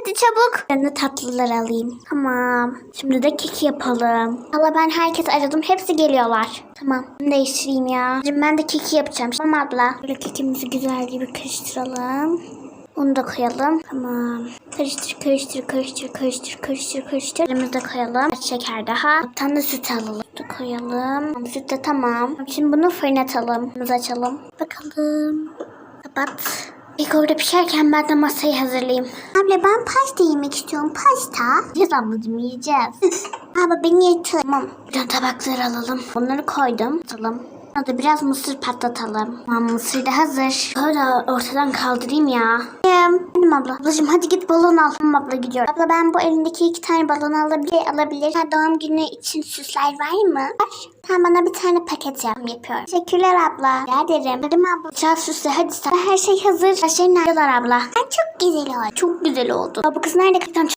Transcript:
hadi çabuk. Ben de tatlılar alayım. Tamam. Şimdi de keki yapalım. Valla ben herkes aradım. Hepsi geliyorlar. Tamam. Ben değiştireyim ya. Şimdi ben de keki yapacağım. Tamam abla. Böyle kekimizi güzel gibi karıştıralım. Onu da koyalım. Tamam. Karıştır, karıştır, karıştır, karıştır, karıştır, karıştır. Elimizi de koyalım. Kaç şeker daha. Bir tane süt alalım. Süt de koyalım. Tamam, Süt de tamam. Şimdi bunu fırına atalım. Bunu açalım. Bakalım. Kapat. İlk orada pişerken ben de masayı hazırlayayım. Abla ben pasta yemek istiyorum. Pasta. Yiyeceğiz ablacığım yiyeceğiz. Abla beni yeter. Tamam. Buradan tabakları alalım. Onları koydum. Atalım. Hadi biraz mısır patlatalım. Tamam mısır da hazır. Böyle ortadan kaldırayım ya. Benim abla. Ablacığım hadi git balon al. Tamam abla gidiyorum. Abla ben bu elindeki iki tane balon alabilir. alabilir. Ha, doğum günü için süsler var mı? Var. Sen bana bir tane paket yap. Yapıyorum. Teşekkürler abla. Rica ederim. Dedim abla. Çal süsle hadi sen. Her şey hazır. Her şey nerede abla? Ay, çok güzel oldu. Çok güzel oldu. Ya bu kız nerede? Kaptan